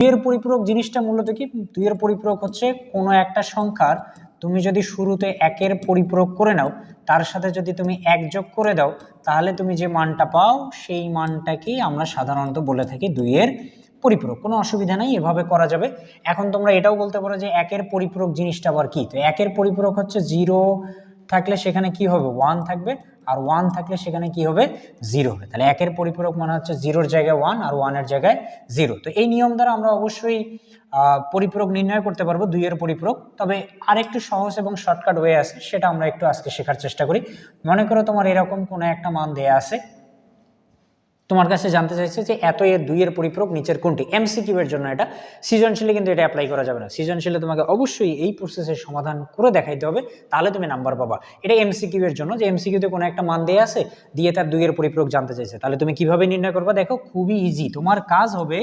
দুইয়ের পরিপূরক জিনিসটা মূলত কি? দুইয়ের পরিপূরক হচ্ছে কোনো একটা সংখ্যার তুমি যদি শুরুতে একের পরিপূরক করে নাও, তার সাথে যদি তুমি এক যোগ করে দাও, তাহলে তুমি যে মানটা পাও, সেই মানটাকেই আমরা সাধারণত বলে থাকি দুইয়ের পরিপূরক। কোনো অসুবিধা নেই, এভাবে করা যাবে। এখন তোমরা এটাও বলতে পারো যে একের পরিপূরক জিনিসটা আবার কি? তো একের পরিপূরক হচ্ছে জিরো থাকলে সেখানে কি হবে? ওয়ান থাকবে আর ওয়ান থাকলে সেখানে কি হবে? জিরো হবে। তাহলে একের পরিপূরক মানে হচ্ছে জিরোর জায়গায় ওয়ান আর ওয়ানের জায়গায় জিরো তো এই নিয়ম দ্বারা আমরা অবশ্যই পরিপূরক নির্ণয় করতে পারব দুইয়ের পরিপূরক। তবে আরেকটু সহজ এবং শর্টকাট ওয়ে আছে, সেটা আমরা একটু আজকে শেখার চেষ্টা করি। মনে করো তোমার এরকম কোনো একটা মান দেয়া আছে। তোমার কাছে জানতে চাইছে যে এত এর দুইয়ের পরিপূরক নিচের কোনটি? এমসিকিউ এর জন্য এটা। সৃজনশীলে কিন্তু এটা অ্যাপ্লাই করা যাবে না। সৃজনশীলে তোমাকে অবশ্যই এই প্রসেসের সমাধান করে দেখাইতে হবে, তাহলে তুমি নাম্বার পাবা। এটা এমসিকিউ এর জন্য যে এমসিকিউতে কোনো একটা মান দেয়া আছে, দিয়ে তার দুইয়ের পরিপূরক জানতে চাইছে। তাহলে তুমি কীভাবে নির্ণয় করবা? দেখো, খুবই ইজি তোমার কাজ হবে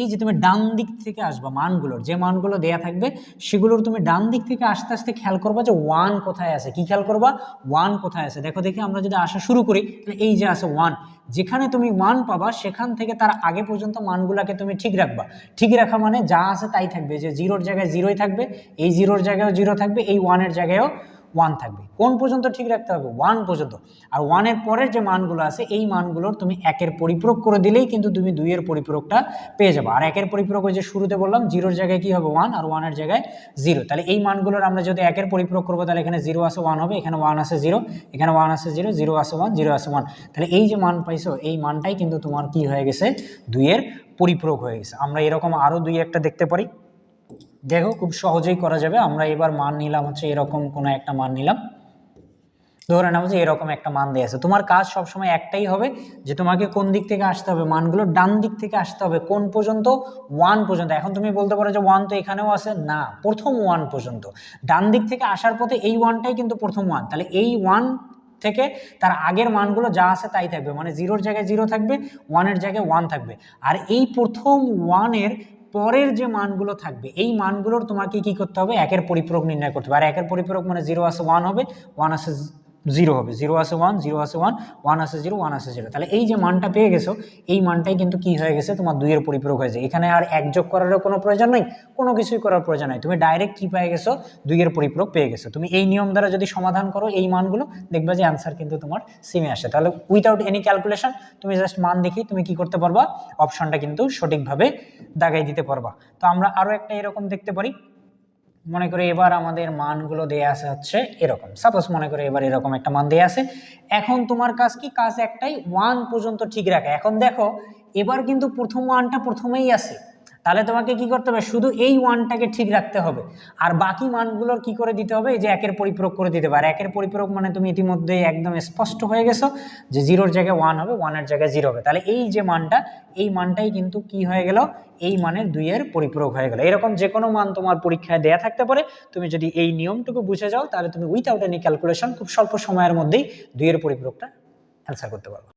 এই যে তুমি ডান দিক থেকে আসবা মানগুলোর। যে মানগুলো দেয়া থাকবে, সেগুলোর তুমি ডান দিক থেকে আস্তে আস্তে খেয়াল করবা যে ওয়ান কোথায় আছে। কি খেয়াল করবা? ওয়ান কোথায় আছে। দেখো, দেখি আমরা যদি আসা শুরু করি, তাহলে এই যে আছে ওয়ান যেখানে তুমি মান পাবা, সেখান থেকে তার আগে পর্যন্ত মানগুলাকে তুমি ঠিক রাখবা। ঠিক রাখা মানে যা আছে তাই থাকবে, যে জিরোর জায়গায় জিরোই থাকবে, এই জিরোর জায়গায়ও জিরো থাকবে, এই ওয়ানের জায়গায়ও ওয়ান থাকবে। কোন পর্যন্ত ঠিক রাখতে হবে? ওয়ান পর্যন্ত। আর ওয়ানের পরের যে মানগুলো আছে, এই মানগুলোর তুমি একের পরিপূরক করে দিলেই কিন্তু তুমি দুইয়ের পরিপূরকটা পেয়ে যাবে। আর একের পরিপূরক ওই যে শুরুতে বললাম জিরোর জায়গায় কি হবে? ওয়ান আর ওয়ানের জায়গায় জিরো তাহলে এই মানগুলোর আমরা যদি একের পরিপূরক করব, তাহলে এখানে জিরো আছে ওয়ান হবে, এখানে ওয়ান আছে জিরো এখানে ওয়ান আছে জিরো জিরো আছে ওয়ান জিরো আছে ওয়ান তাহলে এই যে মান পাইছো, এই মানটাই কিন্তু তোমার কি হয়ে গেছে? দুইয়ের পরিপূরক হয়ে গেছে। আমরা এরকম আরও দুই একটা দেখতে পারি। দেখো খুব সহজেই করা যাবে। আমরা এবার মান নিলাম হচ্ছে এরকম কোনো একটা মান নিলাম। ধরে নাও যে এরকম একটা মান দিয়ে আছে। তোমার কাজ সবসময় একটাই হবে যে তোমাকে কোন দিক থেকে আসতে হবে, মানগুলো ডান দিক থেকে আসতে হবে, কোন পর্যন্ত? ওয়ান পর্যন্ত। এখন তুমি বলতে পারো যে ওয়ান তো এখানেও আছে। না, প্রথম ওয়ান পর্যন্ত। ডান দিক থেকে আসার পথে এই ওয়ানটাই কিন্তু প্রথম ওয়ান তাহলে এই ওয়ান থেকে তার আগের মানগুলো যা আছে তাই থাকবে। মানে জিরোর জায়গায় জিরো থাকবে ওয়ানের জায়গায় ওয়ান থাকবে। আর এই প্রথম ওয়ানের পরের যে মানগুলো থাকবে, এই মানগুলোর তোমাকে কি করতে হবে? একের পরিপূরক নির্ণয় করতে হবে। আর একের পরিপূরক মানে জিরো আসে ওয়ান হবে ওয়ান আছে জিরো হবে। জিরো আছে ওয়ান জিরো আছে ওয়ান ওয়ান আসে জিরো ওয়ান আসে জিরো তাহলে এই যে মানটা পেয়ে গেছো, এই মানটাই কিন্তু কি হয়ে গেছে? তোমার দুইয়ের পরিপূরক হয়েছে এখানে আর এক যোগ করারও কোনো প্রয়োজন নেই, কোনো কিছুই করার প্রয়োজন নেই। তুমি ডাইরেক্ট কি পেয়ে গেছো? দুইয়ের পরিপূরক পেয়ে গেছো। তুমি এই নিয়ম দ্বারা যদি সমাধান করো এই মানগুলো, দেখবে যে অ্যান্সার কিন্তু তোমার সিমে আসে। তাহলে উইথাউট এনি ক্যালকুলেশন তুমি জাস্ট মান দেখি, তুমি কি করতে পারবা? অপশনটা কিন্তু সঠিকভাবে দাগাই দিতে পারবা। তো আমরা আরও একটা এরকম দেখতে পারি। মনে করে এবার আমাদের মানগুলো দেয়া আছে হচ্ছে এরকম। সাপোজ মনে করে এবার এরকম একটা মান দেয়া আছে। এখন তোমার কাজ কি? কাজ একটাই ওয়ান পর্যন্ত ঠিক রাখা। এখন দেখো, এবার কিন্তু প্রথম ওয়ানটা প্রথমেই আছে। তাহলে তোমাকে কি করতে হবে? শুধু এই ওয়ানটাকে ঠিক রাখতে হবে। আর বাকি মানগুলোর কি করে দিতে হবে? এই যে একের পরিপূরক করে দিতে আর একের পরিপূরক মানে তুমি ইতিমধ্যে একদম স্পষ্ট হয়ে গেছো যে জিরোর জায়গায় ওয়ান হবে ওয়ানের জায়গায় জিরো হবে। তাহলে এই যে মানটা, এই মানটাই কিন্তু কি হয়ে গেল? এই মানের দুইয়ের পরিপূরক হয়ে গেল। এরকম যে কোনো মান তোমার পরীক্ষায় দেয়া থাকতে পারে। তুমি যদি এই নিয়মটুকু বুঝে যাও, তাহলে তুমি উইথাউট এনি ক্যালকুলেশন খুব স্বল্প সময়ের মধ্যেই দুইয়ের পরিপূরকটা অ্যান্সার করতে পারবে।